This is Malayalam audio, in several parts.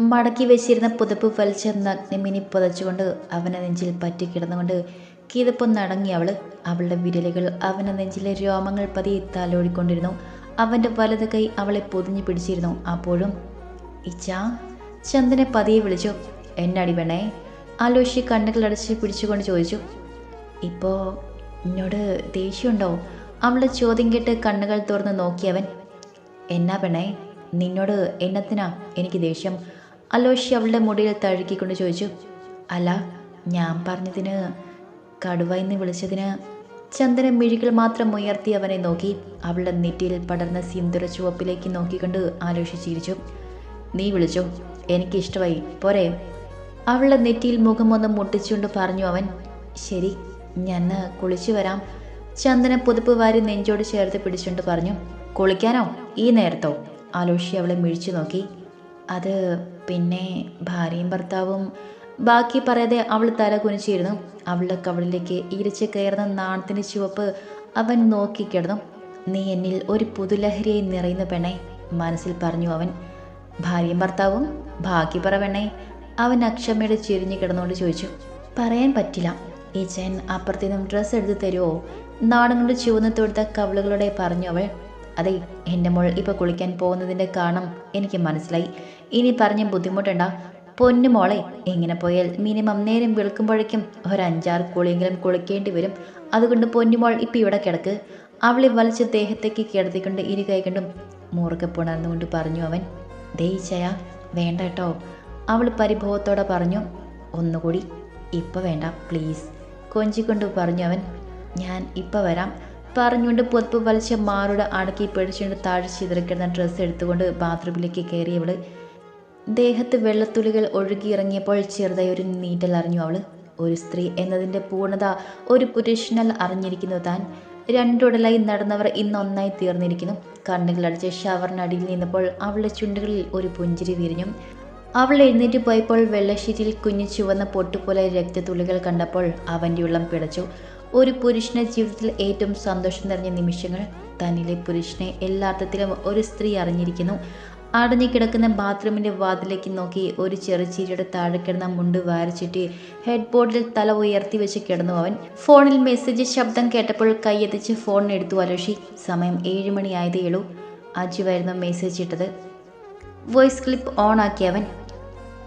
മടക്കി വെച്ചിരുന്ന പുതപ്പ് വലിച്ച നഗ്നമിനി പുതച്ചുകൊണ്ട് അവനെ നെഞ്ചിൽ പറ്റി കിടന്നുകൊണ്ട് കിതപ്പൊന്നടങ്ങി അവൾ അവളുടെ വിരലുകൾ അവന്റെ നെഞ്ചിലെ രോമങ്ങൾ പതിയെ തലോടിക്കൊണ്ടിരുന്നു. അവന്റെ വലത് കൈ അവളെ പൊതിഞ്ഞു പിടിച്ചിരുന്നു. അപ്പോഴും ഇച്ചാ ചന്ദനെ പതിയെ വിളിച്ചു. എന്നടി പെണ്ണേ? കണ്ണുകൾ കണ്ണുകളടച്ച് പിടിച്ചുകൊണ്ട് ചോദിച്ചു. ഇപ്പോൾ എന്നോട് ദേഷ്യമുണ്ടോ? അവളുടെ ചോദ്യം കേട്ട് കണ്ണുകൾ തുറന്ന് നോക്കിയവൻ എന്നാ പെണ്ണേ നിന്നോട് എന്നത്തിനാ എനിക്ക് ദേഷ്യം? അലോഷി അവളുടെ മുടിയിൽ തഴുകിക്കൊണ്ട് ചോദിച്ചു അല്ല ഞാൻ പറഞ്ഞതിന് കടുവ എന്ന് വിളിച്ചതിന് ചന്ദന മിഴികൾ മാത്രം ഉയർത്തി അവനെ നോക്കി അവളുടെ നെറ്റിയിൽ പടർന്ന സിന്ദുര ചുവപ്പിലേക്ക് നോക്കിക്കൊണ്ട് ആലോഷി ചിരിച്ചു. നീ വിളിച്ചോ? എനിക്കിഷ്ടമായി പോരെ. അവളുടെ നെറ്റിയിൽ മുഖമൊന്ന് മുട്ടിച്ചുകൊണ്ട് പറഞ്ഞു അവൻ ശരി ഞാൻ കുളിച്ചു വരാം. ചന്ദന പുതുപ്പ് വാരി നെഞ്ചോട് ചേർത്ത് പിടിച്ചുകൊണ്ട് പറഞ്ഞു കുളിക്കാനോ? ഈ നേരത്തോ? ആലോഷി അവളെ മിഴിച്ചു നോക്കി. അത് പിന്നെ ഭാര്യയും ഭർത്താവും ബാക്കി പറയാതെ അവൾ തല കുനിച്ചിരുന്നു. അവളുടെ കവളിലേക്ക് ഇരച്ച് കയറുന്ന നാണത്തിന്റെ ചുവപ്പ് അവൻ നോക്കിക്കിടന്നു നീ എന്നിൽ ഒരു പുതുലഹരിയായി നിറയുന്ന പെണ്ണെ മനസ്സിൽ പറഞ്ഞു അവൻ. ഭാര്യയും ഭർത്താവും ബാക്കി പറ പെണ്ണെ അവൻ അക്ഷമയുടെ ചിരിഞ്ഞു കിടന്നുകൊണ്ട് ചോദിച്ചു. പറയാൻ പറ്റില്ല. ഈച്ചൻ അപ്പുറത്തുനിന്നും ഡ്രസ്സ് എടുത്ത് തരുമോ നാടങ്ങളുടെ ചുവന്ന് തൊടുത്ത കവളുകളോടെ പറഞ്ഞു അവൾ. അതെ എന്റെ മോൾ ഇപ്പോൾ കുളിക്കാൻ പോകുന്നതിന്റെ കാരണം എനിക്ക് മനസ്സിലായി. ഇനി പറഞ്ഞ് ബുദ്ധിമുട്ടണ്ട. പൊന്നു മോളെ ഇങ്ങനെ പോയാൽ മിനിമം നേരം വിളിക്കുമ്പോഴേക്കും ഒരു അഞ്ചാറ് കുളിയെങ്കിലും കുളിക്കേണ്ടി വരും. അതുകൊണ്ട് പൊന്നുമോൾ ഇപ്പം ഇവിടെ കിടക്ക്. അവളെ വലിച്ച ദേഹത്തേക്ക് കിടത്തിക്കൊണ്ട് ഇരു കൈകൊണ്ടും മുറുകെ പുണർന്നുകൊണ്ട് പറഞ്ഞു അവൻ ദയിച്ചയ വേണ്ട കേട്ടോ. അവൾ പരിഭവത്തോടെ പറഞ്ഞു ഒന്നുകൂടി ഇപ്പം വേണ്ട പ്ലീസ്. കൊഞ്ചിക്കൊണ്ട് പറഞ്ഞു അവൻ ഞാൻ ഇപ്പം വരാം. പറഞ്ഞുകൊണ്ട് പുതപ്പ് വലിച്ച മാറുടെ അടക്കി പിടിച്ചുകൊണ്ട് താഴെ ചിതറിക്കിടന്ന ഡ്രസ്സ് എടുത്തുകൊണ്ട് ബാത്റൂമിലേക്ക് കയറിയവൾ ദേഹത്ത് വെള്ളത്തുള്ളികൾ ഒഴുകിയിറങ്ങിയപ്പോൾ ചെറുതായി ഒരു നീറ്റൽ അറിഞ്ഞു അവൾ ഒരു സ്ത്രീ എന്നതിന്റെ പൂർണത ഒരു പുരുഷനാൽ അറിഞ്ഞിരിക്കുന്നു താൻ. രണ്ടുടലായി നടന്നവർ ഇന്ന് ഒന്നായി തീർന്നിരിക്കുന്നു. കണ്ണുകളടിച്ച് ഷവറിനടിയിൽ നിന്നപ്പോൾ അവളുടെ ചുണ്ടുകളിൽ ഒരു പുഞ്ചിരി വിരിഞ്ഞു. അവൾ എഴുന്നേറ്റ് പോയപ്പോൾ വെള്ളശ്ശേരിയിൽ കുഞ്ഞു ചുവന്ന പൊട്ടുപോലെ രക്തത്തുള്ളികൾ കണ്ടപ്പോൾ അവന്റെ ഉള്ളം പിടച്ചു. ഒരു പുരുഷന്റെ ജീവിതത്തിൽ ഏറ്റവും സന്തോഷം നിറഞ്ഞ നിമിഷങ്ങൾ തന്നിലെ പുരുഷനെ എല്ലാർത്ഥത്തിലും ഒരു സ്ത്രീ അറിഞ്ഞിരിക്കുന്നു. അടഞ്ഞു കിടക്കുന്ന ബാത്റൂമിന്റെ വാതിലേക്ക് നോക്കി ഒരു ചെറുചീരിയുടെ താഴെ കിടന്ന മുണ്ട് വാരിച്ചിട്ട് ഹെഡ് ബോർഡിൽ തല ഉയർത്തി വെച്ച് കിടന്നു അവൻ. ഫോണിൽ മെസ്സേജ് ശബ്ദം കേട്ടപ്പോൾ കൈയെത്തിച്ച് ഫോൺ എടുത്തു അലോഷി. സമയം ഏഴ് മണിയായതേ ഉള്ളൂ. അജുവായിരുന്നു മെസ്സേജ് ഇട്ടത്. വോയിസ് ക്ലിപ്പ് ഓൺ ആക്കി അവൻ.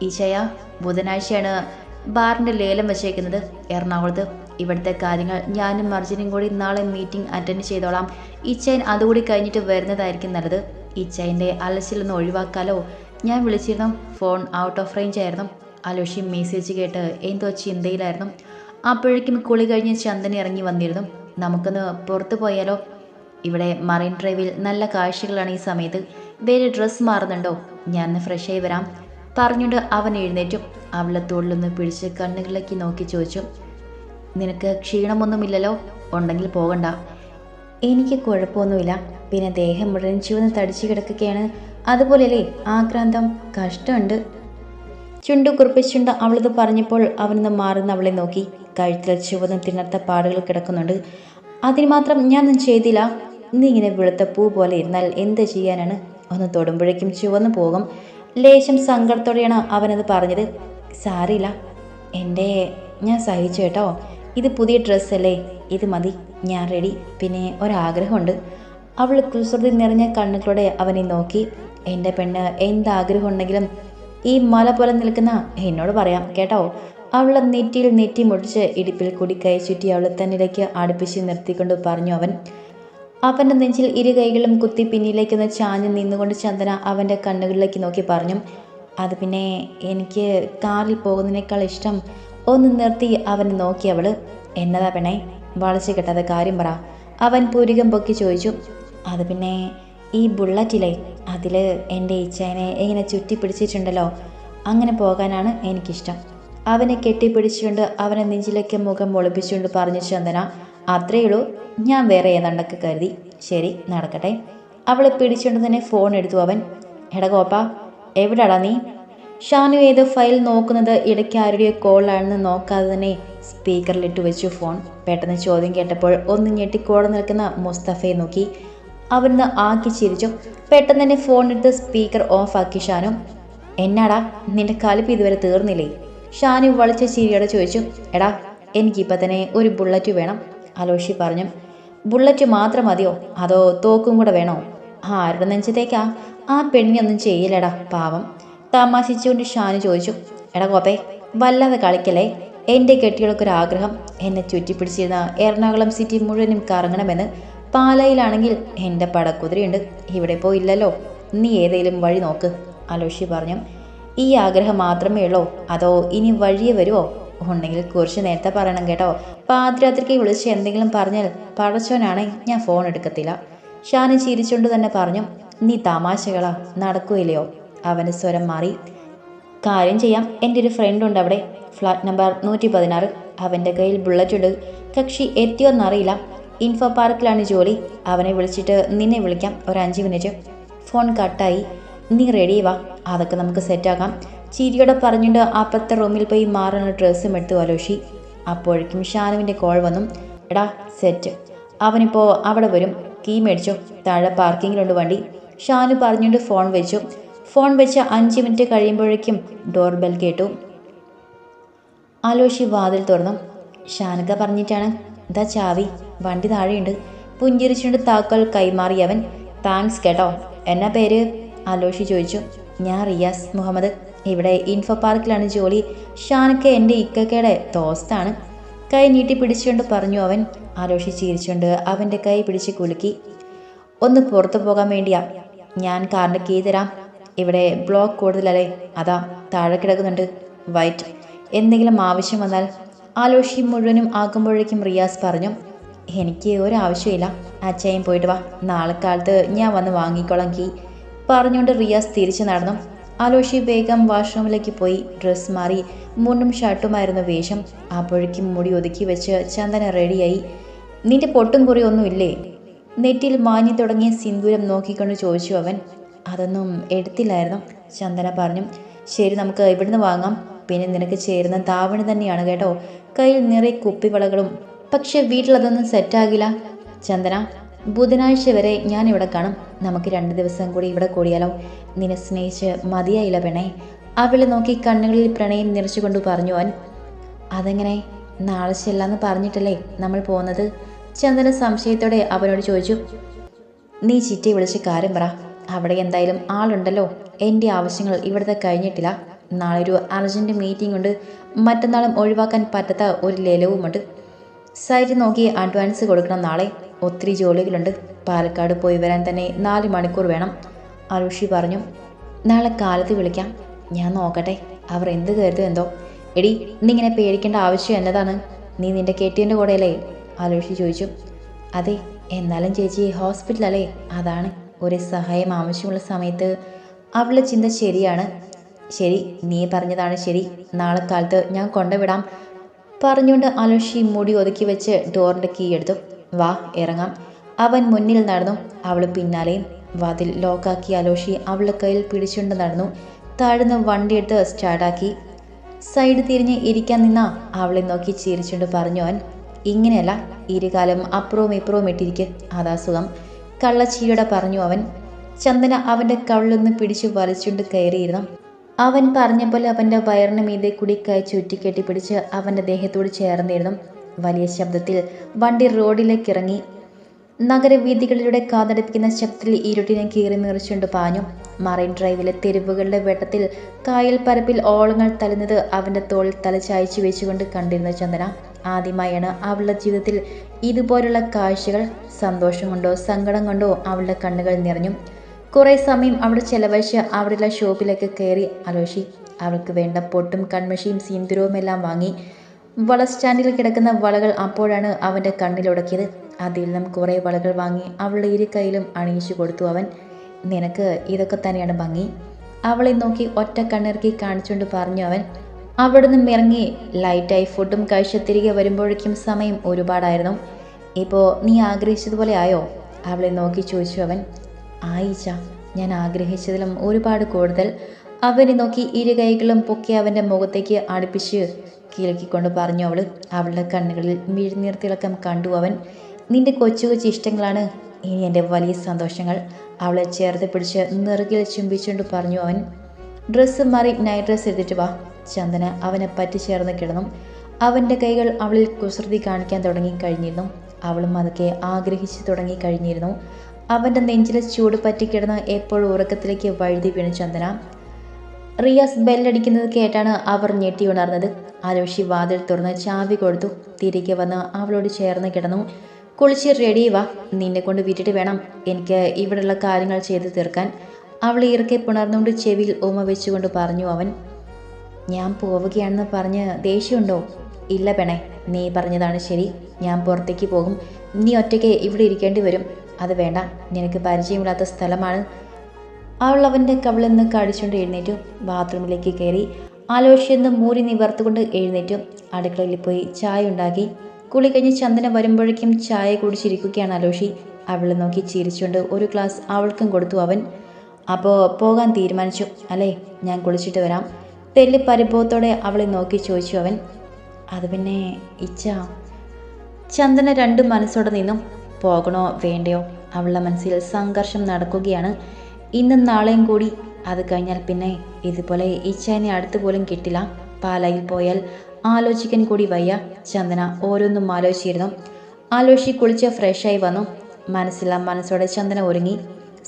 ഈശയ ബുധനാഴ്ചയാണ് ബാറിന്റെ ലേലം വെച്ചേക്കുന്നത്. എറണാകുളത്ത്. ഇവിടുത്തെ കാര്യങ്ങൾ ഞാനും മർജിനും കൂടി നാളെ മീറ്റിംഗ് അറ്റൻഡ് ചെയ്തോളാം. ഈച്ചയൻ അതുകൂടി കഴിഞ്ഞിട്ട് വരുന്നതായിരിക്കും നല്ലത്. ഈച്ചയന്റെ അലച്ചിലൊന്ന് ഒഴിവാക്കാലോ. ഞാൻ വിളിച്ചിരുന്നു ഫോൺ ഔട്ട് ഓഫ് റേഞ്ച് ആയിരുന്നു. അലോഷി മെസ്സേജ് കേട്ട് എന്തോ ചിന്തയിലായിരുന്നു. അപ്പോഴേക്കും കുളി കഴിഞ്ഞ് ചന്ദന ഇറങ്ങി വന്നിരുന്നു. നമുക്കൊന്ന് പുറത്തു പോയാലോ? ഇവിടെ മറൈൻ ഡ്രൈവിൽ നല്ല കാഴ്ചകളാണ് ഈ സമയത്ത്. വേറെ ഡ്രസ്സ് മാറുന്നുണ്ടോ? ഞാൻ ഫ്രഷ് ആയി വരാം. പറഞ്ഞുകൊണ്ട് അവൻ എഴുന്നേറ്റും. അവളെ തോളിലൊന്ന് പിടിച്ച് കണ്ണുകളിലേക്ക് നോക്കി ചോദിച്ചു. നിനക്ക് ക്ഷീണമൊന്നുമില്ലല്ലോ? ഉണ്ടെങ്കിൽ പോകണ്ട. എനിക്ക് കുഴപ്പമൊന്നുമില്ല. പിന്നെ ദേഹം മുഴുവൻ ചുവന്ന് തടിച്ചു കിടക്കുകയാണ്. അതുപോലെയല്ലേ ആക്രാന്തം? കഷ്ടമുണ്ട്. ചുണ്ടു കുറിപ്പിച്ചുണ്ട് അവളത് പറഞ്ഞപ്പോൾ അവനൊന്ന് മാറുന്ന അവളെ നോക്കി. കഴുത്തിൽ ചുവന്ന് തിണർത്ത പാടുകൾ കിടക്കുന്നുണ്ട്. അതിന് മാത്രം ഞാനൊന്നും ചെയ്തില്ല. നീ ഇങ്ങനെ വെളുത്ത പൂ പോലെ ഇരുന്നാൽ എന്ത് ചെയ്യാനാണ്? ഒന്ന് തൊടുമ്പോഴേക്കും ചുവന്നു പോകും. ലേശം സങ്കടത്തോടെയാണ് അവനത് പറഞ്ഞത്. സാറിയില്ല എന്റെ ഞാൻ സഹിച്ചു കേട്ടോ. ഇത് പുതിയ ഡ്രസ്സല്ലേ? ഇത് മതി. ഞാൻ റെഡി പിന്നെ ഒരാഗ്രഹമുണ്ട്. അവൾ കുസൃതി നിറഞ്ഞ കണ്ണുകളോടെ അവനെ നോക്കി. എന്റെ പെണ്ണ് എന്താഗ്രഹം ഉണ്ടെങ്കിലും ഈ മല പോലെ നിൽക്കുന്ന എന്നോട് പറയാം കേട്ടോ? അവൾ നെറ്റിയിൽ നെറ്റി മുടിച്ച് ഇടുപ്പിൽ കൂടി കൈ ചുറ്റി അവളെ തന്നിലേക്ക് അടുപ്പിച്ച് നിർത്തിക്കൊണ്ട് പറഞ്ഞു അവൻ. അവന്റെ നെഞ്ചിൽ ഇരു കൈകളും കുത്തി പിന്നിലേക്കൊന്ന് ചാഞ്ഞ് നിന്നുകൊണ്ട് ചന്ദന അവന്റെ കണ്ണുകളിലേക്ക് നോക്കി പറഞ്ഞു അത് പിന്നെ എനിക്ക് കാറിൽ പോകുന്നതിനേക്കാൾ ഇഷ്ടം. ഒന്ന് നിർത്തി അവനെ നോക്കി അവൾ. എന്നതാ പെണ്ണെ? വളച്ചു കെട്ടാതെ കാര്യം പറ. അവൻ പുരികം പൊക്കി ചോദിച്ചു അത് പിന്നെ ഈ ബുള്ളറ്റിലെ അതിൽ എന്റെ ഇച്ഛനെ ഇങ്ങനെ ചുറ്റിപ്പിടിച്ചിട്ടുണ്ടല്ലോ? അങ്ങനെ പോകാനാണ് എനിക്കിഷ്ടം. അവനെ കെട്ടിപ്പിടിച്ചുകൊണ്ട് അവനെ നെഞ്ചിലേക്ക് മുഖം ഒളിപ്പിച്ചുകൊണ്ട് പറഞ്ഞു ചന്ദന അത്രയുള്ളൂ ഞാൻ വേറെ ഏതാണ്ടൊക്കെ കരുതി. ശരി നടക്കട്ടെ. അവളെ പിടിച്ചുകൊണ്ട് തന്നെ ഫോൺ എടുത്തു അവൻ. എടകോപ്പ എവിടാടാ നീ? ഷാനു ഏത് ഫയൽ നോക്കുന്നത് ഇടയ്ക്ക് ആരുടെയോ കോളാണെന്ന് നോക്കാതെ തന്നെ സ്പീക്കറിലിട്ട് വെച്ചു ഫോൺ. പെട്ടെന്ന് ചോദ്യം കേട്ടപ്പോൾ ഒന്ന് ഞെട്ടിക്കോടെ നിൽക്കുന്ന മുസ്തഫയെ നോക്കി. അവിടുന്ന് ആക്കി ചിരിച്ചു. പെട്ടെന്ന് തന്നെ ഫോൺ എടുത്ത് സ്പീക്കർ ഓഫാക്കി ഷാനു. എന്നാടാ നിന്റെ കലിപ്പ് ഇതുവരെ തീർന്നില്ലേ? ഷാനു വളിച്ച ചിരിയോടെ ചോദിച്ചു. എടാ എനിക്കിപ്പോൾ തന്നെ ഒരു ബുള്ളറ്റ് വേണം അലോഷി പറഞ്ഞു. ബുള്ളറ്റ് മാത്രം മതിയോ? അതോ തോക്കും കൂടെ വേണോ? ആരുടെ നെഞ്ചത്തേക്കാ? ആ പെണ്ണിനൊന്നും ചെയ്യില്ലടാ പാവം. തമാശിച്ചുകൊണ്ട് ഷാനു ചോദിച്ചു എടാ കോപ്പേ വല്ലാതെ കളിക്കലേ എന്റെ കെട്ടികൾക്കൊരാഗ്രഹം എന്നെ ചുറ്റിപ്പിടിച്ചിരുന്ന എറണാകുളം സിറ്റി മുഴുവനും കറങ്ങണമെന്ന് പാലയിലാണെങ്കിൽ എന്റെ പടക്കുതിരയുണ്ട്. ഇവിടെ പോയില്ലല്ലോ. നീ ഏതെങ്കിലും വഴി നോക്ക് അലോഷി പറഞ്ഞു. ഈ ആഗ്രഹം മാത്രമേ ഉള്ളോ. അതോ ഇനി വഴിയെ വരുമോ ഉണ്ടെങ്കിൽ കുറച്ച് നേരത്തെ പറയണം കേട്ടോ. പാതിരാത്രിക്ക് വിളിച്ച് എന്തെങ്കിലും പറഞ്ഞാൽ പടച്ചോനാണെ ഞാൻ ഫോൺ എടുക്കത്തില്ല. ഷാനി ചിരിച്ചുകൊണ്ട് തന്നെ പറഞ്ഞു നീ തമാശകളാ. നടക്കുകയില്ലയോ അവന്റെ സ്വരം മാറി. കാര്യം ചെയ്യാം. എന്റെ ഒരു ഫ്രണ്ട് ഉണ്ട് അവിടെ. ഫ്ലാറ്റ് നമ്പർ നൂറ്റി പതിനാറ് അവന്റെ കയ്യിൽ ബുള്ളറ്റ് ഉണ്ട്. കക്ഷി എത്തിയോന്നറിയില്ല ഇൻഫോ പാർക്കിലാണ് ജോലി. അവനെ വിളിച്ചിട്ട് നിന്നെ വിളിക്കാം. ഒരു അഞ്ച് മിനിറ്റ് ഫോൺ കട്ടായി നീ റെഡി വാ. അതൊക്കെ നമുക്ക് സെറ്റാക്കാം ചിരിയോടെ പറഞ്ഞിട്ട് അപ്പുറത്തെ റൂമിൽ പോയി മാറുന്ന ഡ്രസ്സും എടുത്തു അലോഷി. അപ്പോഴേക്കും ഷാനുവിന്റെ കോൾ വന്നു. എടാ സെറ്റ് അവനിപ്പോൾ അവിടെ വരും. കീ മേടിച്ചോ. താഴെ പാർക്കിങ്ങിലുണ്ട് വണ്ടി. ഷാനു പറഞ്ഞുകൊണ്ട് ഫോൺ വെച്ചു. ഫോൺ വെച്ച് അഞ്ച് മിനിറ്റ് കഴിയുമ്പോഴേക്കും ഡോർ ബെൽ കേട്ടു. ആലോഷി വാതിൽ തുറന്നു. ഷാനക പറഞ്ഞിട്ടാണ് ദാ ചാവി വണ്ടി താഴെയുണ്ട്. പുഞ്ചിരിച്ചുകൊണ്ട് താക്കോൽ കൈമാറിയവൻ. താങ്ക്സ് കേട്ടോ. എന്നാ പേര്? ആലോഷി ചോദിച്ചു. ഞാൻ റിയാസ് മുഹമ്മദ്. ഇവിടെ ഇൻഫോ പാർക്കിലാണ് ജോലി. ഷാനക്ക എന്റെ ഇക്കക്കയുടെ തോസ്താണ് കൈ നീട്ടി പിടിച്ചുകൊണ്ട് പറഞ്ഞു അവൻ. ആലോഷി ചിരിച്ചുകൊണ്ട് അവന്റെ കൈ പിടിച്ച് കുലുക്കി. ഒന്ന് പുറത്തു പോകാൻ വേണ്ടിയാ. ഞാൻ കാറിന്റെ കീ തരാം. ഇവിടെ ബ്ലോക്ക് കൂടുതലല്ലേ? അതാ താഴെ കിടക്കുന്നുണ്ട്. വൈറ്റ് എന്തെങ്കിലും ആവശ്യം വന്നാൽ ആലോഷി മുഴുവനും ആകുമ്പോഴേക്കും റിയാസ് പറഞ്ഞു എനിക്ക് ഒരാവശ്യമില്ല. അച്ഛയും പോയിട്ട് വാ. നാളെ കാലത്ത് ഞാൻ വന്ന് വാങ്ങിക്കോളാം കീ. പറഞ്ഞുകൊണ്ട് റിയാസ് തിരിച്ചു നടന്നു. ആലോഷി വേഗം വാഷ്റൂമിലേക്ക് പോയി. ഡ്രസ്സ് മാറി മുണ്ടും ഷർട്ടുമായിരുന്നു വേഷം. അപ്പോഴേക്കും മുടി ഒതുക്കി വെച്ച് ചന്ദന റെഡിയായി നിന്റെ പൊട്ടും കുറിയൊന്നുമില്ലേ നെറ്റിൽ മാഞ്ഞു തുടങ്ങിയ സിന്ദൂരം നോക്കിക്കൊണ്ട് ചോദിച്ചു അവൻ. അതൊന്നും എടുത്തില്ലായിരുന്നു. ചന്ദന പറഞ്ഞു ശരി നമുക്ക് ഇവിടുന്ന് വാങ്ങാം. പിന്നെ നിനക്ക് ചേരുന്ന ധാവണി തന്നെയാണ് കേട്ടോ. കയ്യിൽ നിറയെ കുപ്പിവളകളും. പക്ഷെ വീട്ടിലതൊന്നും സെറ്റാകില്ല ചന്ദന ബുധനാഴ്ച വരെ ഞാൻ ഇവിടെ കാണും. നമുക്ക് രണ്ട് ദിവസം കൂടി ഇവിടെ കൂടിയാലോ. നിന്നെ സ്നേഹിച്ച് മതിയായില്ല പെണ്ണേ. അവളെ നോക്കി കണ്ണുകളിൽ പ്രണയം നിറച്ചുകൊണ്ട് പറഞ്ഞു അവൻ അതെങ്ങനെ? നാളെ ചെല്ലാന്ന് പറഞ്ഞിട്ടല്ലേ നമ്മൾ പോകുന്നത് ചന്ദന സംശയത്തോടെ അവനോട് ചോദിച്ചു നീ ചിറ്റി വിളിച്ച് കാര്യം പറ. അവിടെ എന്തായാലും ആളുണ്ടല്ലോ. എന്റെ ആവശ്യങ്ങൾ ഇവിടുത്തെ കഴിഞ്ഞിട്ടില്ല. നാളെ ഒരു അർജന്റ് മീറ്റിംഗ് ഉണ്ട്. മറ്റന്നാളും ഒഴിവാക്കാൻ പറ്റാത്ത ഒരു ലേലവുമുണ്ട് സൈറ്റ് നോക്കി അഡ്വാൻസ് കൊടുക്കണം നാളെ. ഒത്തിരി ജോലികളുണ്ട്. പാലക്കാട് പോയി വരാൻ തന്നെ നാല് മണിക്കൂർ വേണം. അരുഷി പറഞ്ഞു നാളെ കാലത്ത് വിളിക്കാം. ഞാൻ നോക്കട്ടെ. അവർ എന്ത് കരുതും എന്തോ. എടി നീ ഇങ്ങനെ പേടിക്കേണ്ട ആവശ്യം എന്നതാണ്. നീ നിന്റെ കെട്ടിയന്റെ കൂടെയല്ലേ? അലോഷി ചോദിച്ചു. അതെ എന്നാലും ചേച്ചി ഹോസ്പിറ്റലല്ലേ അതാണ്. ഒരു സഹായം ആവശ്യമുള്ള സമയത്ത് അവളുടെ ചിന്ത ശരിയാണ്. ശരി നീ പറഞ്ഞതാണ് ശരി. നാളെ കാലത്ത് ഞാൻ കൊണ്ടുവിടാം. പറഞ്ഞുകൊണ്ട് അലോഷി മുടി ഒതുക്കി വെച്ച് ഡോറിന്റെ കീ എടുത്തു. വാ ഇറങ്ങാം. അവൻ മുന്നിൽ നടന്നു. അവൾ പിന്നാലെയും വാതിൽ ലോക്കാക്കി അലോഷി അവളുടെ കയ്യിൽ പിടിച്ചുകൊണ്ട് നടന്നു. താഴ്ന്ന് വണ്ടിയെടുത്ത് സ്റ്റാർട്ടാക്കി. സൈഡ് തിരിഞ്ഞ് ഇരിക്കാൻ നിന്ന അവളെ നോക്കി ചിരിച്ചുകൊണ്ട് പറഞ്ഞു അവൻ ഇങ്ങനെയല്ല ഇരുകാലം അപ്പുറവും ഇപ്പുറവും ഇട്ടിരിക്കും. അതാ സുഖം. കള്ളച്ചിരിയോടെ പറഞ്ഞു അവൻ. ചന്ദന അവന്റെ കള്ളൊന്ന് പിടിച്ചു വലിച്ചുകൊണ്ട് കയറിയിരുന്നു. അവൻ പറഞ്ഞ പോലെ അവന്റെ വയറിന് മീതെ കൂടി കൈ ചുറ്റി കെട്ടിപ്പിടിച്ച് അവന്റെ ദേഹത്തോട് ചേർന്നിരുന്നു. വലിയ ശബ്ദത്തിൽ വണ്ടി റോഡിലേക്ക് ഇറങ്ങി നഗരവീഥികളിലൂടെ കാതടപ്പിക്കുന്ന ശബ്ദത്തിൽ ഇരുട്ടിനെ കീറി നിറച്ചുകൊണ്ട് പാഞ്ഞു. മറൈൻ ഡ്രൈവിലെ തെരുവുകളുടെ വെട്ടത്തിൽ കായൽ പരപ്പിൽ ഓളങ്ങൾ തലുന്നത് അവന്റെ തോളിൽ തല ചായച്ചു വെച്ചുകൊണ്ട് കണ്ടിരുന്ന ചന്ദന. ആദ്യമായാണ് അവളുടെ ജീവിതത്തിൽ ഇതുപോലുള്ള കാഴ്ചകൾ സന്തോഷം കൊണ്ടോ സങ്കടം കൊണ്ടോ അവളുടെ കണ്ണുകൾ നിറഞ്ഞു. കുറേ സമയം അവിടെ ചെലവഴിച്ച് അവിടെയുള്ള ഷോപ്പിലേക്ക് കയറി അലോഷി. അവൾക്ക് വേണ്ട പൊട്ടും കൺമഷിയും സിന്ദൂരവും എല്ലാം വാങ്ങി. വള സ്റ്റാൻഡിൽ കിടക്കുന്ന വളകൾ അപ്പോഴാണ് അവന്റെ കണ്ണിലുടക്കിയത് അതിൽ നിന്നും കുറേ വളകൾ വാങ്ങി അവളുടെ ഇരു കയ്യിലും അണിയിച്ചു കൊടുത്തു അവൻ. നിനക്ക് ഇതൊക്കെ തന്നെയാണ് ഭംഗി. അവളെ നോക്കി ഒറ്റ കണ്ണിറക്കി കാണിച്ചുകൊണ്ട് പറഞ്ഞു അവൻ. അവിടെ നിന്നും ഇറങ്ങി ലൈറ്റായി ഫുഡും കഴിച്ച് തിരികെ വരുമ്പോഴേക്കും സമയം ഒരുപാടായിരുന്നു. ഇപ്പോൾ നീ ആഗ്രഹിച്ചതുപോലെ ആയോ? അവളെ നോക്കി ചോദിച്ചു അവൻ. ആയിച്ച ഞാൻ ആഗ്രഹിച്ചതിലും ഒരുപാട് കൂടുതൽ. അവനെ നോക്കി ഇരു കൈകളും പൊക്കി അവന്റെ മുഖത്തേക്ക് അടുപ്പിച്ച് കീഴക്കിക്കൊണ്ട് പറഞ്ഞു അവൾ അവളുടെ കണ്ണുകളിൽ മിഴിനീർ തിളക്കം കണ്ടു അവൻ. നിന്റെ കൊച്ചു കൊച്ചു ഇഷ്ടങ്ങളാണ് ഇനി എന്റെ വലിയ സന്തോഷങ്ങൾ. അവളെ ചേർത്ത് പിടിച്ച് നെറുകിൽ ചുംബിച്ചുകൊണ്ട് പറഞ്ഞു അവൻ ഡ്രസ്സ് മാറി നൈറ്റ് ഡ്രസ്സ് എടുത്തിട്ട് വാ. ചന്ദന അവനെ പറ്റി ചേർന്ന് കിടന്നു. അവന്റെ കൈകൾ അവളിൽ കുസൃതി കാണിക്കാൻ തുടങ്ങി കഴിഞ്ഞിരുന്നു. അവളും അതൊക്കെ ആഗ്രഹിച്ചു തുടങ്ങി കഴിഞ്ഞിരുന്നു. അവന്റെ നെഞ്ചിലെ ചൂട് പറ്റിക്കിടന്ന് എപ്പോഴും ഉറക്കത്തിലേക്ക് വഴുതി വീണു ചന്ദന. റിയാസ് ബെല്ലടിക്കുന്നത് കേട്ടാണ് അവർ ഞെട്ടി ഉണർന്നത്. ആലോഷി വാതിൽ തുറന്ന് ചാവി കൊടുത്തു. തിരികെ വന്ന് അവളോട് ചേർന്ന് കിടന്നു. കുളിച്ച് റെഡി വാ. നിന്നെ കൊണ്ട് വിട്ടിട്ട് വേണം എനിക്ക് ഇവിടെയുള്ള കാര്യങ്ങൾ ചെയ്തു തീർക്കാൻ. അവൾ ഇറക്കെ പുണർന്നുകൊണ്ട് ചെവിയിൽ ഉമ വെച്ചുകൊണ്ട് പറഞ്ഞു അവൻ ഞാൻ പോവുകയാണെന്ന് പറഞ്ഞ് ദേഷ്യമുണ്ടോ? ഇല്ല പെണേ നീ പറഞ്ഞതാണ് ശരി. ഞാൻ പുറത്തേക്ക് പോകും. നീ ഒറ്റയ്ക്ക് ഇവിടെ ഇരിക്കേണ്ടി വരും. അത് വേണ്ട. നിനക്ക് പരിചയമില്ലാത്ത സ്ഥലമാണ്. അവൾ അവന്റെ കവിളിൽ നിന്ന് കടിച്ചുകൊണ്ട് എഴുന്നേറ്റു. ബാത്റൂമിലേക്ക് കയറി ആലോചിച്ചെന്ന് മൂരി നിവർത്തുകൊണ്ട് എഴുന്നേറ്റു. അടുക്കളയിൽ പോയി ചായ ഉണ്ടാക്കി. കുളി കഴിഞ്ഞ് ചന്ദന വരുമ്പോഴേക്കും ചായ കുടിച്ചിരിക്കുകയാണ് അലോഷി അവളെ നോക്കി ചിരിച്ചുകൊണ്ട് ഒരു ഗ്ലാസ് അവൾക്കും കൊടുത്തു അവൻ. അപ്പോൾ പോകാൻ തീരുമാനിച്ചു. അല്ലേ ഞാൻ കുളിച്ചിട്ട് വരാം. തെല്ല് പരിഭവത്തോടെ അവളെ നോക്കി ചോദിച്ചു അവൻ. അത് പിന്നെ ഇച്ച ചന്ദന രണ്ട് മനസ്സോടെ നിന്നും. പോകണോ വേണ്ടയോ? അവളുടെ മനസ്സിൽ സംഘർഷം നടക്കുകയാണ്. ഇന്നും നാളെയും കൂടി. അത് കഴിഞ്ഞാൽ പിന്നെ ഇതുപോലെ ഇച്ഛനെ അടുത്ത് പോലും കിട്ടില്ല. പാലായിൽ പോയാൽ ആലോചിക്കാൻ കൂടി വയ്യ. ചന്ദന ഓരോന്നും ആലോചിച്ചിരുന്നു. ആലോചിച്ച് കുളിച്ച് ഫ്രഷായി വന്നു. മനസ്സില്ല മനസ്സോടെ ചന്ദന ഒരുങ്ങി.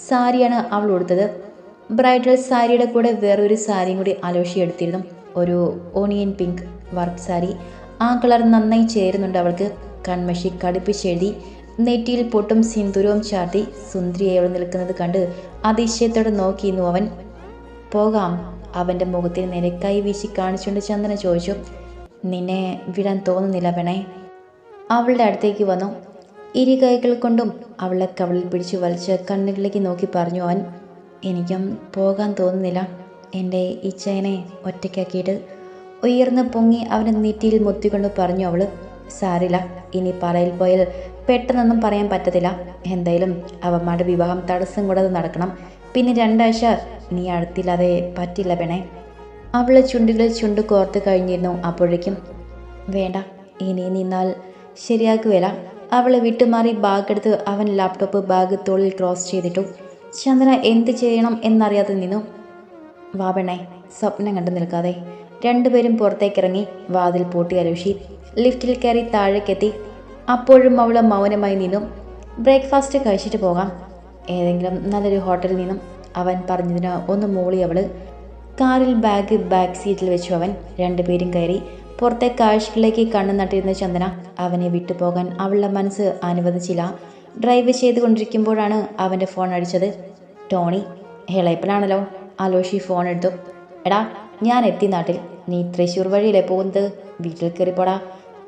സാരിയാണ് അവൾ ഉടുത്തത്. ബ്രൈഡൽ സാരിയുടെ കൂടെ വേറൊരു സാരിയും കൂടി ആലോചി എടുത്തിരുന്നു. ഒരു ഓണിയൻ പിങ്ക് വർക്ക് സാരി. ആ കളർ നന്നായി ചേരുന്നുണ്ട് അവൾക്ക്. കൺമഷി കടുപ്പിച്ചെഴുതി നെറ്റിയിൽ പൊട്ടും സിന്ദൂരവും ചാർത്തി സുന്ദരിയായി അവൾ നിൽക്കുന്നത് കണ്ട് അതിശയത്തോടെ നോക്കിയിരുന്നു അവൻ. പോകാം. അവന്റെ മുഖത്തിന് നിരക്കായി കൈവീശി കാണിച്ചുകൊണ്ട് ചന്ദന ചോദിച്ചു. നിന്നെ വിടാൻ തോന്നുന്നില്ല വേണേ അവളുടെ അടുത്തേക്ക് വന്നു. ഇരു കൈകൾ കൊണ്ടും അവളെ കവളിൽ പിടിച്ചു വലിച്ച് കണ്ണുകളിലേക്ക് നോക്കി പറഞ്ഞു അവൻ. എനിക്കും പോകാൻ തോന്നുന്നില്ല. എന്റെ ഇച്ചയനെ ഒറ്റയ്ക്കാക്കിയിട്ട്. ഉയർന്ന് പൊങ്ങി അവനെ നെറ്റിയിൽ മുത്തിക്കൊണ്ട് പറഞ്ഞു അവൾ സാരില്ല ഇനി പറയിൽ പോയാൽ പെട്ടെന്നൊന്നും പറയാൻ പറ്റത്തില്ല. എന്തായാലും അവന്മാരുടെ വിവാഹം തടസ്സം കൂടാതെ നടക്കണം. പിന്നെ രണ്ടാഴ്ച നീ അടുത്തില്ലാതെ പറ്റില്ല പെണേ അവളെ ചുണ്ടുകളിൽ ചുണ്ട് കോർത്ത് കഴിഞ്ഞിരുന്നു അപ്പോഴേക്കും. വേണ്ട ഇനി നിന്നാൽ ശരിയാക്കുകയില്ല. അവളെ വിട്ടുമാറി ബാഗെടുത്ത് അവൻ ലാപ്ടോപ്പ് ബാഗ് തോളിൽ ക്രോസ് ചെയ്തിട്ടു. ചന്ദ്ര എന്ത് ചെയ്യണം എന്നറിയാതെ നിന്നു. വാവണേ സ്വപ്നം കണ്ടു നിൽക്കാതെ. രണ്ടുപേരും പുറത്തേക്കിറങ്ങി വാതിൽ പൂട്ടി അലോഷി. ലിഫ്റ്റിൽ കയറി താഴേക്കെത്തി. അപ്പോഴും അവൾ മൗനമായി നിന്നു ബ്രേക്ക്ഫാസ്റ്റ് കഴിച്ചിട്ട് പോകാം. ഏതെങ്കിലും നല്ലൊരു ഹോട്ടലിൽ നിന്നും അവൻ പറഞ്ഞതിന് ഒന്ന് മൂളി അവൾ. കാറിൽ ബാഗ് ബാക്ക് സീറ്റിൽ വെച്ചു അവൻ. രണ്ടുപേരും കയറി. പുറത്തെ കാഴ്ചകളിലേക്ക് കണ്ണു നട്ടിരുന്ന ചന്ദന അവനെ വിട്ടുപോകാൻ അവളുടെ മനസ്സ് അനുവദിച്ചില്ല. ഡ്രൈവ് ചെയ്തുകൊണ്ടിരിക്കുമ്പോഴാണ് അവന്റെ ഫോൺ അടിച്ചത്. ടോണി ഹെളയപ്പനാണല്ലോ അലോഷി ഫോൺ എടുത്തു. എടാ ഞാൻ എത്തി നാട്ടിൽ. നീ തൃശ്ശൂർ വഴിയിലെ പോകുന്നത്? വീട്ടിൽ കയറിപ്പോടാ.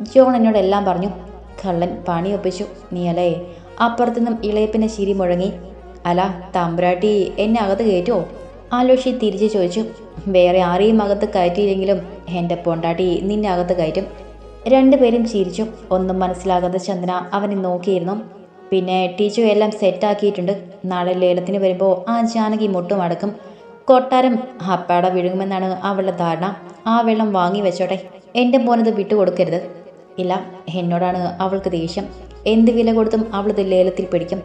ജോൺ എന്നോട് എല്ലാം പറഞ്ഞു. കള്ളൻ പണി ഒപ്പിച്ചു നീ അല്ലേ അപ്പുറത്തുനിന്നും ഇളയപ്പിന്റെ ശിരി മുഴങ്ങി. അല തമ്പുരാട്ടി എന്നെ അകത്ത് കയറ്റുമോ ആലോഷി തിരിച്ചു ചോദിച്ചു. വേറെ ആരെയും അകത്ത് കയറ്റിയില്ലെങ്കിലും എന്റെ പൊണ്ടാട്ടി നിന്നെ അകത്ത് കയറ്റും. രണ്ടുപേരും ചിരിച്ചു. ഒന്നും മനസ്സിലാകാതെ ചന്ദന അവനെ നോക്കിയിരുന്നു. പിന്നെ ടീച്ചർ എല്ലാം സെറ്റാക്കിയിട്ടുണ്ട്. നാളെ ലേലത്തിന് വരുമ്പോൾ ആ ജാനകി മുട്ടും അടക്കും. കൊട്ടാരം ഹപ്പാട വിഴുങ്ങുമെന്നാണ് അവളുടെ ധാരണ. ആ വെള്ളം വാങ്ങി വെച്ചോട്ടെ. എന്റെ മോനത് വിട്ടുകൊടുക്കരുത്. ഇല്ല എന്നോടാണ് അവൾക്ക് ദേഷ്യം. എന്ത് വില കൊടുത്തും അവളത് ലേലത്തിൽ പിടിക്കും.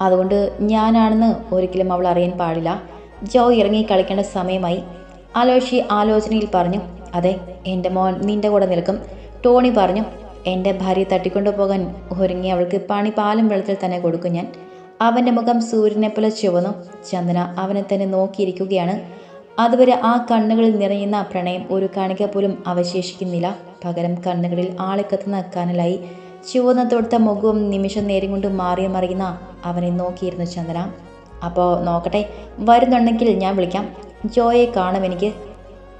അതുകൊണ്ട് ഞാനാണെന്ന് ഒരിക്കലും അവൾ അറിയാൻ പാടില്ല. ജോ ഇറങ്ങി കളിക്കേണ്ട സമയമായി. ആലോഷി ആലോചനയിൽ പറഞ്ഞു അതെ എന്റെ മോൻ നിന്റെ കൂടെ നിൽക്കും. ടോണി പറഞ്ഞു എന്റെ ഭാര്യ തട്ടിക്കൊണ്ടു പോകാൻ ഒരുങ്ങി അവൾക്ക് പണി പാലും വെള്ളത്തിൽ തന്നെ കൊടുക്കും ഞാൻ. അവന്റെ മുഖം സൂര്യനെ പോലെ ചുവന്നു. ചന്ദന അവനെ തന്നെ നോക്കിയിരിക്കുകയാണ്. അതുവരെ ആ കണ്ണുകളിൽ നിറയുന്ന പ്രണയം ഒരു കണിക പോലും അവശേഷിക്കുന്നില്ല. പകരം കണ്ണുകളിൽ ആളിക്കത്തുന്ന കനലായി ചുവന്ന തൊടുത്ത മുഖവും നിമിഷം നേരം കൊണ്ട് മാറി മറിയുന്ന അവനെ നോക്കിയിരുന്നു ചന്ദന. അപ്പോൾ നോക്കട്ടെ വരുന്നുണ്ടെങ്കിൽ ഞാൻ വിളിക്കാം. ജോയെ കാണും എനിക്ക്.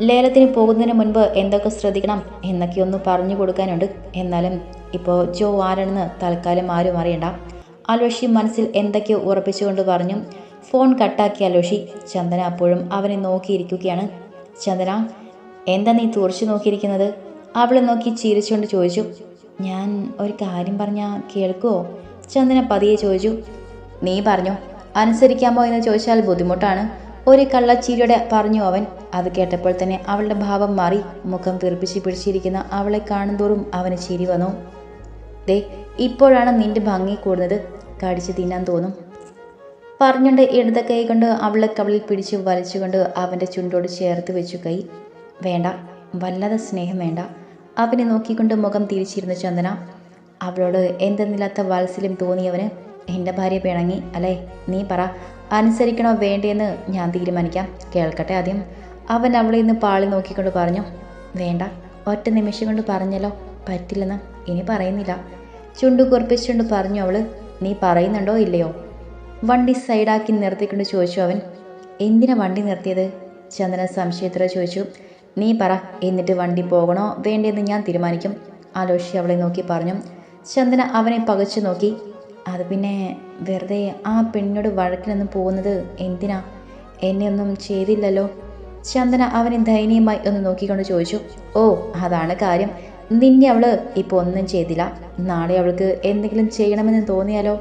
ലേലത്തിന് പോകുന്നതിന് മുൻപ് എന്തൊക്കെ ശ്രദ്ധിക്കണം എന്നൊക്കെ ഒന്ന് പറഞ്ഞു കൊടുക്കാനുണ്ട്. എന്നാലും ഇപ്പോൾ ജോ ആരാണെന്ന് തൽക്കാലം ആരും അറിയണ്ട. അൽവഷി മനസ്സിൽ എന്തൊക്കെയോ ഉറപ്പിച്ചുകൊണ്ട് പറഞ്ഞു ഫോൺ കട്ടാക്കിയ അലോഷി ചന്ദന അപ്പോഴും അവനെ നോക്കിയിരിക്കുകയാണ്. ചന്ദന എന്താ നീ തുറച്ചു നോക്കിയിരിക്കുന്നത്? അവളെ നോക്കി ചിരിച്ചുകൊണ്ട് ചോദിച്ചു. ഞാൻ ഒരു കാര്യം പറഞ്ഞാൽ കേൾക്കുമോ ചന്ദന പതിയെ ചോദിച്ചു. നീ പറഞ്ഞു. അനുസരിക്കാമോ എന്ന് ചോദിച്ചാൽ ബുദ്ധിമുട്ടാണ്. ഒരു കള്ളച്ചിരിയോടെ പറഞ്ഞു അവൻ. അത് കേട്ടപ്പോൾ തന്നെ അവളുടെ ഭാവം മാറി. മുഖം തീർപ്പിച്ച് പിടിച്ചിരിക്കുന്ന അവളെ കാണുന്തോറും അവന് ചിരി വന്നു. ദേ ഇപ്പോഴാണ് നിന്റെ ഭംഗി കൂടുന്നത്. കടിച്ച് തിന്നാൻ തോന്നും. പറഞ്ഞുകൊണ്ട് ഇടത് കൈ കൊണ്ട് അവളെ കവളിൽ പിടിച്ച് വലിച്ചുകൊണ്ട് അവന്റെ ചുണ്ടോട് ചേർത്ത് വെച്ചു കൈ. വേണ്ട വല്ലാതെ സ്നേഹം വേണ്ട അവനെ നോക്കിക്കൊണ്ട് മുഖം തിരിച്ചിരുന്ന ചന്ദന അവളോട് എന്തെന്നില്ലാത്ത വാത്സല്യം തോന്നിയവന് എന്റെ ഭാര്യ പിണങ്ങി അല്ലേ? നീ പറ അനുസരിക്കണോ വേണ്ടേന്ന് ഞാൻ തീരുമാനിക്കാം. കേൾക്കട്ടെ ആദ്യം അവൻ അവളെ ഇന്ന് പാളി നോക്കിക്കൊണ്ട് പറഞ്ഞു വേണ്ട ഒറ്റ നിമിഷം കൊണ്ട് പറഞ്ഞല്ലോ പറ്റില്ലെന്ന് ഇനി പറയുന്നില്ല ചുണ്ടു കുറിപ്പിച്ചുകൊണ്ട് പറഞ്ഞു അവൾ നീ പറയുന്നുണ്ടോ ഇല്ലയോ? വണ്ടി സൈഡാക്കി നിർത്തിക്കൊണ്ട് ചോദിച്ചു അവൻ എന്തിനാ വണ്ടി നിർത്തിയത്? ചന്ദന സംശയത്തോടെ ചോദിച്ചു നീ പറ എന്നിട്ട് വണ്ടി പോകണോ വേണ്ടതെന്ന് ഞാൻ തീരുമാനിക്കും ആലോഷി അവളെ നോക്കി പറഞ്ഞു. ചന്ദന അവനെ പകച്ചു നോക്കി അത് പിന്നെ വെറുതെ ആ പെണ്ണിനോട് വഴക്കിനൊന്നും പോകുന്നത് എന്തിനാ? എന്നെ ഒന്നും ചെയ്തില്ലല്ലോ. ചന്ദന അവനെ ദയനീയമായി ഒന്ന് നോക്കിക്കൊണ്ട് ചോദിച്ചു ഓ അതാണ് കാര്യം. നിന്നെ അവൾ ഇപ്പോൾ ഒന്നും ചെയ്തില്ല. നാളെ അവൾക്ക് എന്തെങ്കിലും ചെയ്യണമെന്ന് തോന്നിയാലോ?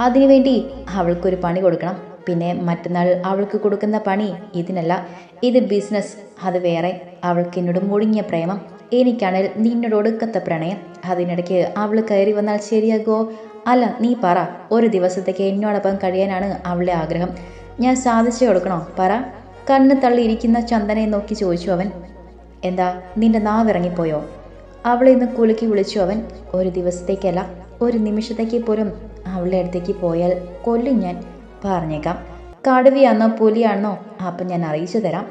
അതിനുവേണ്ടി അവൾക്കൊരു പണി കൊടുക്കണം. പിന്നെ മറ്റന്നാൾ അവൾക്ക് കൊടുക്കുന്ന പണി ഇതിനല്ല. ഇത് ബിസിനസ്. അത് വേറെ. അവൾക്ക് എന്നോട് മുഴുങ്ങിയ പ്രേമം. എനിക്കാണെങ്കിൽ നിന്നോട് ഒടുക്കത്തെ പ്രണയം. അതിനിടയ്ക്ക് അവൾ കയറി വന്നാൽ ശരിയാകുമോ അല്ല നീ പറ. ഒരു ദിവസത്തേക്ക് എന്നോടൊപ്പം കഴിയാനാണ് അവളുടെ ആഗ്രഹം. ഞാൻ സാധിച്ചു കൊടുക്കണോ? പറ. കണ്ണ് തള്ളിയിരിക്കുന്ന ചന്ദനെ നോക്കി ചോദിച്ചു അവൻ. എന്താ നിന്റെ നാവിറങ്ങിപ്പോയോ അവളെ ഇന്ന് കുലുക്കി വിളിച്ചു അവൻ. ഒരു ദിവസത്തേക്കല്ല ഒരു നിമിഷത്തേക്ക് പോലും അവളുടെ അടുത്തേക്ക് പോയാൽ കൊല്ലും ഞാൻ പറഞ്ഞേക്കാം. കടുവയാണോ പുലിയാണോ അപ്പം ഞാൻ അറിയിച്ചു തരാം.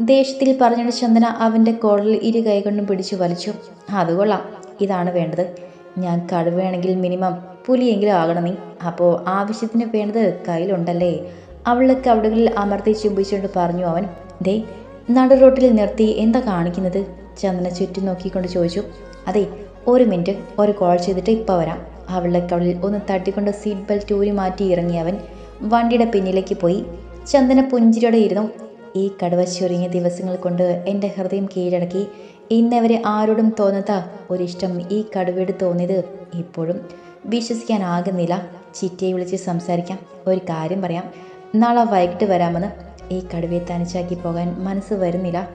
ദേഷ്യത്തിൽ പറഞ്ഞിട്ട് ചന്ദന അവന്റെ കോളിൽ ഇരു കൈകൊണ്ടും പിടിച്ചു വലിച്ചു. അതുകൊള്ളാം ഇതാണ് വേണ്ടത്. ഞാൻ കടുവയാണെങ്കിൽ മിനിമം പുലിയെങ്കിലും ആകണം നീ. അപ്പോൾ ആവശ്യത്തിന് വേണ്ടത് കയ്യിലുണ്ടല്ലേ? അവളുടെ കവിടുകളിൽ അമർത്തി ചുംബിച്ചുകൊണ്ട് പറഞ്ഞു അവൻ. ദേ നട റോട്ടിൽ നിർത്തി എന്താ കാണിക്കുന്നത്? ചന്ദന ചുറ്റും നോക്കിക്കൊണ്ട് ചോദിച്ചു. അതെ ഒരു മിനിറ്റ്. ഒരു കോൾ ചെയ്തിട്ട് ഇപ്പോൾ വരാം. അവളുടെ കവളിൽ ഒന്ന് തട്ടിക്കൊണ്ട് സീറ്റ് ബെൽറ്റ് ഊരി മാറ്റി ഇറങ്ങിയവൻ വണ്ടിയുടെ പിന്നിലേക്ക് പോയി. ചന്ദന പുഞ്ചിരിയോടെ ഇരുന്നു. ഈ കടുവ ചുരുങ്ങിയ ദിവസങ്ങൾ കൊണ്ട് എന്റെ ഹൃദയം കീഴടക്കി. ഇന്നവരെ ആരോടും തോന്നാത്ത ഒരിഷ്ടം ഈ കടുവയോട് തോന്നിയത് ഇപ്പോഴും. വിശ്വസിക്കാനാകുന്നില്ല. ചിറ്റയെ വിളിച്ച് സംസാരിക്കാം. ഒരു കാര്യം പറയാം. നാളെ വൈകിട്ട് വരാമെന്ന്. ഈ കടുവയെ തനിച്ചാക്കി പോകാൻ മനസ്സ് വരുന്നില്ല.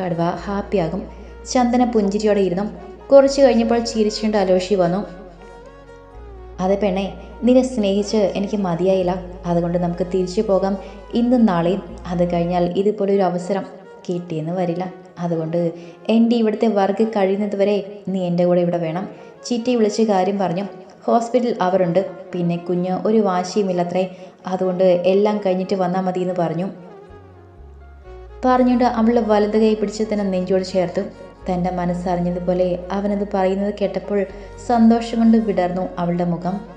കടുവ ഹാപ്പിയാകും. ചന്ദന പുഞ്ചിരിയോടെ ഇരുന്നു. കുറച്ച് കഴിഞ്ഞപ്പോൾ ചിരിച്ചുകൊണ്ട് അലോഷി വന്നു. അതെ പെണ്ണെ നിന്നെ സ്നേഹിച്ച് എനിക്ക് മതിയായില്ല. അതുകൊണ്ട് നമുക്ക് തിരിച്ചു പോകാം. ഇന്നും നാളെയും അത് കഴിഞ്ഞാൽ ഇതുപോലെ ഒരു അവസരം കിട്ടിയെന്ന് വരില്ല. അതുകൊണ്ട് എന്റെ ഇവിടുത്തെ വർക്ക് കഴിയുന്നത് വരെ നീ എന്റെ കൂടെ ഇവിടെ വേണം. ചിറ്റി വിളിച്ച് കാര്യം പറഞ്ഞു. ഹോസ്പിറ്റൽ അവരുണ്ട്. പിന്നെ കുഞ്ഞ് ഒരു വാശിയുമില്ലത്രേ. അതുകൊണ്ട് എല്ലാം കഴിഞ്ഞിട്ട് വന്നാൽ മതി എന്ന് പറഞ്ഞു. പറഞ്ഞുകൊണ്ട് അവളുടെ വലത് കൈ പിടിച്ച് തന്നെ നെഞ്ചോട് ചേർത്തു. തന്റെ മനസ്സറിഞ്ഞതുപോലെ അവനത് പറയുന്നത് കേട്ടപ്പോൾ സന്തോഷം കൊണ്ട് വിടർന്നു അവളുടെ മുഖം.